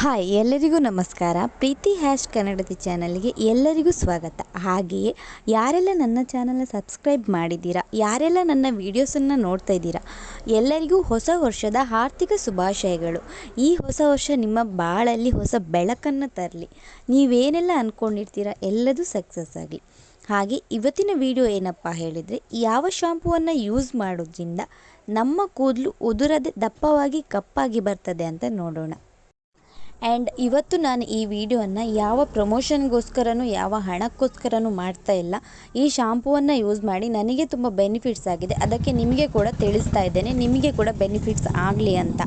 Hi, ಎಲ್ಲರಿಗೂ ನಮಸ್ಕಾರ. ಪ್ರೀತಿ hash ಕನ್ನಡತಿ ಚಾನಲ್ಗೆ ಎಲ್ಲರಿಗೂ ಸ್ವಾಗತ. ಹಾಗೆಯೇ, ಯಾರೆಲ್ಲ ನನ್ನ ಚಾನಲ್ನ ಸಬ್ಸ್ಕ್ರೈಬ್ ಮಾಡಿದ್ದೀರಾ, ಯಾರೆಲ್ಲ ನನ್ನ ವೀಡಿಯೋಸನ್ನು ನೋಡ್ತಾ ಇದ್ದೀರಾ, ಎಲ್ಲರಿಗೂ ಹೊಸ ವರ್ಷದ ಆರ್ಥಿಕ ಶುಭಾಶಯಗಳು. ಈ ಹೊಸ ವರ್ಷ ನಿಮ್ಮ ಬಾಳಲ್ಲಿ ಹೊಸ ಬೆಳಕನ್ನು ತರಲಿ. ನೀವೇನೆಲ್ಲ ಅಂದ್ಕೊಂಡಿರ್ತೀರಾ ಎಲ್ಲದೂ ಸಕ್ಸಸ್ ಆಗಲಿ. ಹಾಗೆ, ಇವತ್ತಿನ ವಿಡಿಯೋ ಏನಪ್ಪ ಹೇಳಿದರೆ, ಯಾವ ಶಾಂಪೂವನ್ನು ಯೂಸ್ ಮಾಡೋದ್ರಿಂದ ನಮ್ಮ ಕೂದಲು ಉದುರದೆ ದಪ್ಪವಾಗಿ ಕಪ್ಪಾಗಿ ಬರ್ತದೆ ಅಂತ ನೋಡೋಣ. ಆ್ಯಂಡ್ ಇವತ್ತು ನಾನು ಈ ವಿಡಿಯೋವನ್ನು ಯಾವ ಪ್ರಮೋಷನ್ಗೋಸ್ಕರನೂ, ಯಾವ ಹಣಕ್ಕೋಸ್ಕರನೂ ಮಾಡ್ತಾ ಇಲ್ಲ. ಈ ಶಾಂಪೂವನ್ನು ಯೂಸ್ ಮಾಡಿ ನನಗೆ ತುಂಬ ಬೆನಿಫಿಟ್ಸ್ ಆಗಿದೆ. ಅದಕ್ಕೆ ನಿಮಗೆ ಕೂಡ ತಿಳಿಸ್ತಾ ಇದ್ದೇನೆ. ನಿಮಗೆ ಕೂಡ ಬೆನಿಫಿಟ್ಸ್ ಆಗಲಿ ಅಂತ.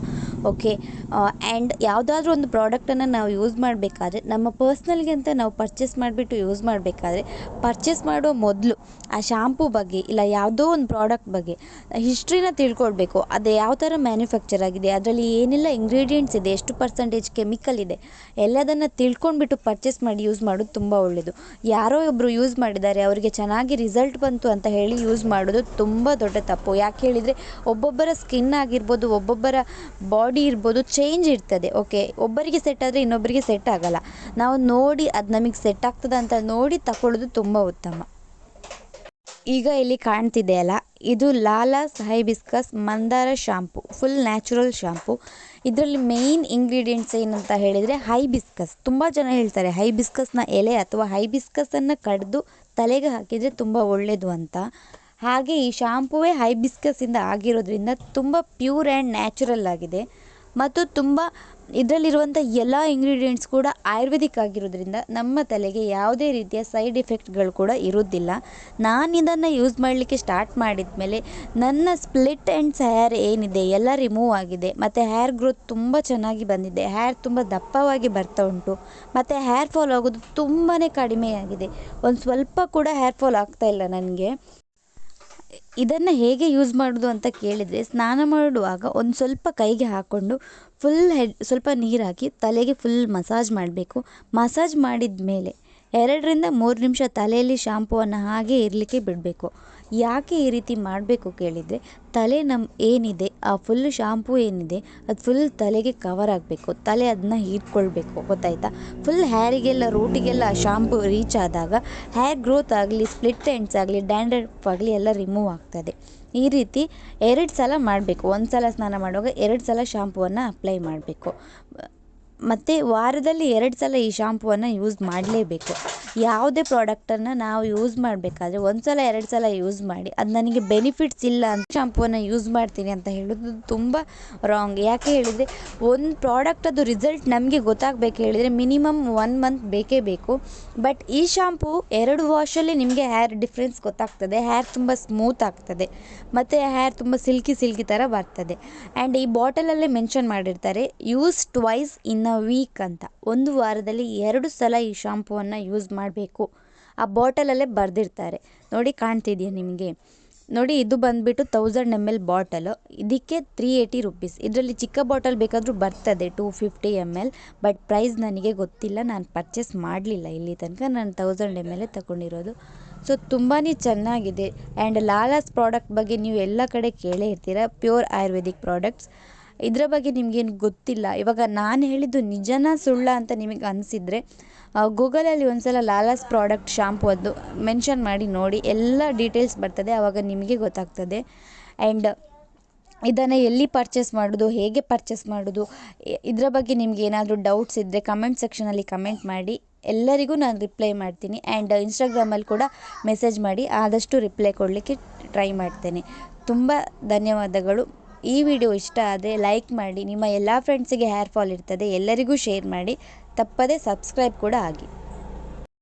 ಓಕೆ ಆ್ಯಂಡ್ ಯಾವುದಾದ್ರೂ ಒಂದು ಪ್ರಾಡಕ್ಟನ್ನು ನಾವು ಯೂಸ್ ಮಾಡಬೇಕಾದ್ರೆ, ನಮ್ಮ ಪರ್ಸ್ನಲ್ಗೆ ಅಂತ ನಾವು ಪರ್ಚೇಸ್ ಮಾಡಿಬಿಟ್ಟು ಯೂಸ್ ಮಾಡಬೇಕಾದ್ರೆ ಪರ್ಚೇಸ್ ಮಾಡೋ ಮೊದಲು ಆ ಶಾಂಪೂ ಬಗ್ಗೆ ಇಲ್ಲ ಯಾವುದೋ ಒಂದು ಪ್ರಾಡಕ್ಟ್ ಬಗ್ಗೆ ಹಿಸ್ಟ್ರಿನ ತಿಳ್ಕೊಳ್ಬೇಕು. ಅದು ಯಾವ ಥರ ಮ್ಯಾನುಫ್ಯಾಕ್ಚರ್ ಆಗಿದೆ, ಅದರಲ್ಲಿ ಏನೆಲ್ಲ ಇಂಗ್ರೀಡಿಯೆಂಟ್ಸ್ ಇದೆ, ಎಷ್ಟು ಪರ್ಸೆಂಟೇಜ್ ಕೆಮಿಕಲ್ ಇದೆ, ಎಲ್ಲದನ್ನು ತಿಳ್ಕೊಂಡ್ಬಿಟ್ಟು ಪರ್ಚೇಸ್ ಮಾಡಿ ಯೂಸ್ ಮಾಡೋದು ತುಂಬ ಒಳ್ಳೆಯದು ಯಾರೋ ಒಬ್ಬರು ಯೂಸ್ ಮಾಡಿದ್ದಾರೆ, ಅವರಿಗೆ ಚೆನ್ನಾಗಿ ರಿಸಲ್ಟ್ ಬಂತು ಅಂತ ಹೇಳಿ ಯೂಸ್ ಮಾಡೋದು ತುಂಬ ದೊಡ್ಡ ತಪ್ಪು. ಯಾಕೆ ಹೇಳಿದರೆ, ಒಬ್ಬೊಬ್ಬರ ಸ್ಕಿನ್ ಆಗಿರ್ಬೋದು, ಒಬ್ಬೊಬ್ಬರ ಬಾಡಿ ಇರ್ಬೋದು ಚೇಂಜ್ ಇರ್ತದೆ ಓಕೆ ಒಬ್ಬರಿಗೆ ಸೆಟ್ ಆದರೆ ಇನ್ನೊಬ್ಬರಿಗೆ ಸೆಟ್ ಆಗಲ್ಲ. ನಾವು ನೋಡಿ ಅದು ನಮಗೆ ಸೆಟ್ ಆಗ್ತದ ಅಂತ ನೋಡಿ ತಗೊಳ್ಳೋದು ತುಂಬ ಉತ್ತಮ. ಈಗ ಇಲ್ಲಿ ಕಾಣ್ತಿದೆಯಲ್ಲ ಇದು ಲಾಲಾಸ್ ಹೈಬಿಸ್ಕಸ್ ಮಂದಾರ ಶಾಂಪು ಫುಲ್ ನ್ಯಾಚುರಲ್ ಶಾಂಪು ಇದರಲ್ಲಿ ಮೇಯ್ನ್ ಇಂಗ್ರೀಡಿಯೆಂಟ್ಸ್ ಏನಂತ ಹೇಳಿದರೆ ಹೈಬಿಸ್ಕಸ್ ತುಂಬ ಜನ ಹೇಳ್ತಾರೆ ಹೈಬಿಸ್ಕಸ್ನ ಎಲೆ ಅಥವಾ ಹೈಬಿಸ್ಕಸನ್ನು ಕಡಿದು ತಲೆಗೆ ಹಾಕಿದರೆ ತುಂಬ ಒಳ್ಳೆಯದು ಅಂತ. ಹಾಗೆ ಈ ಶಾಂಪುವೇ ಹೈಬಿಸ್ಕಸ್ಸಿಂದ ಆಗಿರೋದ್ರಿಂದ ತುಂಬ ಪ್ಯೂರ್ ಆ್ಯಂಡ್ ನ್ಯಾಚುರಲ್ ಆಗಿದೆ. ಮತ್ತು ತುಂಬ ಇದರಲ್ಲಿರುವಂಥ ಎಲ್ಲ ಇಂಗ್ರೀಡಿಯೆಂಟ್ಸ್ ಕೂಡ ಆಯುರ್ವೇದಿಕ್ ಆಗಿರೋದ್ರಿಂದ ನಮ್ಮ ತಲೆಗೆ ಯಾವುದೇ ರೀತಿಯ ಸೈಡ್ ಎಫೆಕ್ಟ್ಗಳು ಕೂಡ ಇರೋದಿಲ್ಲ ನಾನು ಇದನ್ನು ಯೂಸ್ ಮಾಡಲಿಕ್ಕೆ ಸ್ಟಾರ್ಟ್ ಮಾಡಿದ ಮೇಲೆ ನನ್ನ ಸ್ಪ್ಲಿಟ್ ಆ್ಯಂಡ್ಸ್ ಹೇರ್ ಏನಿದೆ ಎಲ್ಲ ರಿಮೂವ್ ಆಗಿದೆ. ಮತ್ತು ಹೇರ್ ಗ್ರೋತ್ ತುಂಬ ಚೆನ್ನಾಗಿ ಬಂದಿದೆ. ಹೇರ್ ತುಂಬ ದಪ್ಪವಾಗಿ ಬರ್ತಾ ಉಂಟು. ಮತ್ತು ಹೇರ್ ಫಾಲ್ ಆಗೋದು ತುಂಬಾ ಕಡಿಮೆಯಾಗಿದೆ ಒಂದು ಸ್ವಲ್ಪ ಕೂಡ ಹೇರ್ ಫಾಲ್ ಆಗ್ತಾ ಇಲ್ಲ ನನಗೆ. ಇದನ್ನು ಹೇಗೆ ಯೂಸ್ ಮಾಡೋದು ಅಂತ ಕೇಳಿದರೆ ಸ್ನಾನ ಮಾಡುವಾಗ ಒಂದು ಸ್ವಲ್ಪ ಕೈಗೆ ಹಾಕ್ಕೊಂಡು ಫುಲ್ ಹೆಡ್ ಸ್ವಲ್ಪ ನೀರು ಹಾಕಿ ತಲೆಗೆ ಫುಲ್ ಮಸಾಜ್ ಮಾಡಬೇಕು. ಮಸಾಜ್ ಮಾಡಿದ ಮೇಲೆ ಎರಡರಿಂದ ಮೂರು ನಿಮಿಷ ತಲೆಯಲ್ಲಿ ಶಾಂಪುವನ್ನು ಹಾಗೆ ಇರಲಿಕ್ಕೆ ಬಿಡಬೇಕು. ಯಾಕೆ ಈ ರೀತಿ ಮಾಡಬೇಕು ಕೇಳಿದರೆ, ತಲೆ ನಮ್ಮ ಏನಿದೆ, ಆ ಫುಲ್ ಶಾಂಪೂ ಏನಿದೆ, ಅದು ಫುಲ್ ತಲೆಗೆ ಕವರ್ ಆಗಬೇಕು. ತಲೆ ಅದನ್ನ ಹೀರ್ಕೊಳ್ಬೇಕು, ಗೊತ್ತಾಯ್ತಾ? ಫುಲ್ ಹೇರಿಗೆಲ್ಲ ರೂಟಿಗೆಲ್ಲ ಆ ಶಾಂಪೂ ರೀಚ್ ಆದಾಗ ಹೇರ್ ಗ್ರೋತ್ ಆಗಲಿ ಸ್ಪ್ಲಿಟ್ ಎಂಡ್ಸ್ ಆಗಲಿ ಡ್ಯಾಂಡ್ರಫ್ ಆಗಲಿ ಎಲ್ಲ ರಿಮೂವ್ ಆಗ್ತದೆ. ಈ ರೀತಿ ಎರಡು ಸಲ ಮಾಡಬೇಕು. ಒಂದು ಸಲ ಸ್ನಾನ ಮಾಡುವಾಗ ಎರಡು ಸಲ ಶಾಂಪುವನ್ನು ಅಪ್ಲೈ ಮಾಡಬೇಕು. ಮತ್ತು ವಾರದಲ್ಲಿ ಎರಡು ಸಲ ಈ ಶಾಂಪುವನ್ನು ಯೂಸ್ ಮಾಡಲೇಬೇಕು. ಯಾವುದೇ ಪ್ರಾಡಕ್ಟನ್ನು ನಾವು ಯೂಸ್ ಮಾಡಬೇಕಾದ್ರೆ ಒಂದು ಸಲ, ಎರಡು ಸಲ ಯೂಸ್ ಮಾಡಿ. ಅದು ನನಗೆ ಬೆನಿಫಿಟ್ಸ್ ಇಲ್ಲ ಅಂತ ಶಾಂಪುವನ್ನು ಯೂಸ್ ಮಾಡ್ತೀನಿ ಅಂತ ಹೇಳೋದು ತುಂಬ ರಾಂಗ್ ಯಾಕೆ ಹೇಳಿದರೆ ಒಂದು ಪ್ರಾಡಕ್ಟ್ ಅದು ರಿಸಲ್ಟ್ ನಮಗೆ ಗೊತ್ತಾಗಬೇಕು ಹೇಳಿದರೆ ಮಿನಿಮಮ್ ಒನ್ ಮಂತ್ ಬೇಕೇ ಬೇಕು. ಬಟ್ ಈ ಶಾಂಪು ಎರಡು ವಾಶಲ್ಲಿ ನಿಮಗೆ ಹೇರ್ ಡಿಫ್ರೆನ್ಸ್ ಗೊತ್ತಾಗ್ತದೆ. ಹೇರ್ ತುಂಬ ಸ್ಮೂತ್ ಆಗ್ತದೆ. ಮತ್ತು ಹೇರ್ ತುಂಬ ಸಿಲ್ಕಿ ಸಿಲ್ಕಿ ಥರ ಬರ್ತದೆ. ಆ್ಯಂಡ್ ಈ ಬಾಟಲಲ್ಲೇ ಮೆನ್ಷನ್ ಮಾಡಿರ್ತಾರೆ ಯೂಸ್ ಟ್ವೈಸ್ ಇನ್ ವೀಕ್ ಅಂತ. ಒಂದು ವಾರದಲ್ಲಿ ಎರಡು ಸಲ ಈ ಶಾಂಪೂವನ್ನು ಯೂಸ್ ಮಾಡಬೇಕು. ಆ ಬಾಟಲಲ್ಲೇ ಬರೆದಿರ್ತಾರೆ. ನೋಡಿ ಕಾಣ್ತಿದೆಯಾ ನಿಮಗೆ? ನೋಡಿ ಇದು ಬಂದುಬಿಟ್ಟು ತೌಸಂಡ್ ಎಂ ಎಲ್ ಬಾಟಲು ಇದಕ್ಕೆ ತ್ರೀ ಏಯ್ಟಿ ರುಪೀಸ್ ಇದರಲ್ಲಿ ಚಿಕ್ಕ ಬಾಟಲ್ ಬೇಕಾದರೂ ಬರ್ತದೆ two fifty M L but price ನನಗೆ ಗೊತ್ತಿಲ್ಲ. ನಾನು ಪರ್ಚೇಸ್ ಮಾಡಲಿಲ್ಲ ಇಲ್ಲಿ ತನಕ. ನಾನು ತೌಸಂಡ್ ಎಂ ಎಲ್ ತಗೊಂಡಿರೋದು. ಸೊ ತುಂಬಾ ಚೆನ್ನಾಗಿದೆ. ಆ್ಯಂಡ್ ಲಾಲಾಸ್ ಪ್ರಾಡಕ್ಟ್ ಬಗ್ಗೆ ನೀವು ಎಲ್ಲ ಕಡೆ ಕೇಳೇ ಇರ್ತೀರ? ಪ್ಯೂರ್ ಆಯುರ್ವೇದಿಕ್ ಪ್ರಾಡಕ್ಟ್ಸ್ ಇದರ ಬಗ್ಗೆ ನಿಮಗೇನು ಗೊತ್ತಿಲ್ಲ. ಇವಾಗ ನಾನು ಹೇಳಿದ್ದು ನಿಜನ ಸುಳ್ಳ ಅಂತ ನಿಮಗೆ ಅನಿಸಿದರೆ ಗೂಗಲಲ್ಲಿ ಒಂದು ಸಲ ಲಾಲಾಸ್ ಪ್ರಾಡಕ್ಟ್ ಶಾಂಪು ಅದು ಮೆನ್ಷನ್ ಮಾಡಿ ನೋಡಿ, ಎಲ್ಲ ಡೀಟೇಲ್ಸ್ ಬರ್ತದೆ ಆವಾಗ ನಿಮಗೆ ಗೊತ್ತಾಗ್ತದೆ. ಆ್ಯಂಡ್ ಇದನ್ನು ಎಲ್ಲಿ ಪರ್ಚೇಸ್ ಮಾಡೋದು, ಹೇಗೆ ಪರ್ಚೇಸ್ ಮಾಡೋದು ಇದರ ಬಗ್ಗೆ ನಿಮ್ಗೆ ಏನಾದರೂ ಡೌಟ್ಸ್ ಇದ್ದರೆ ಕಮೆಂಟ್ ಸೆಕ್ಷನಲ್ಲಿ ಕಮೆಂಟ್ ಮಾಡಿ, ಎಲ್ಲರಿಗೂ ನಾನು ರಿಪ್ಲೈ ಮಾಡ್ತೀನಿ. ಆ್ಯಂಡ್ ಇನ್ಸ್ಟಾಗ್ರಾಮಲ್ಲಿ ಕೂಡ ಮೆಸೇಜ್ ಮಾಡಿ, ಆದಷ್ಟು ರಿಪ್ಲೈ ಕೊಡಲಿಕ್ಕೆ ಟ್ರೈ ಮಾಡ್ತೇನೆ. ತುಂಬ ಧನ್ಯವಾದಗಳು. ಈ ವಿಡಿಯೋ ಇಷ್ಟ ಆದರೆ ಲೈಕ್ ಮಾಡಿ. ನಿಮ್ಮ ಎಲ್ಲ ಫ್ರೆಂಡ್ಸಿಗೆ ಹೇರ್ ಫಾಲ್ ಇರ್ತದೆ, ಎಲ್ಲರಿಗೂ ಶೇರ್ ಮಾಡಿ. ತಪ್ಪದೆ ಸಬ್ಸ್ಕ್ರೈಬ್ ಕೂಡ ಆಗಿ.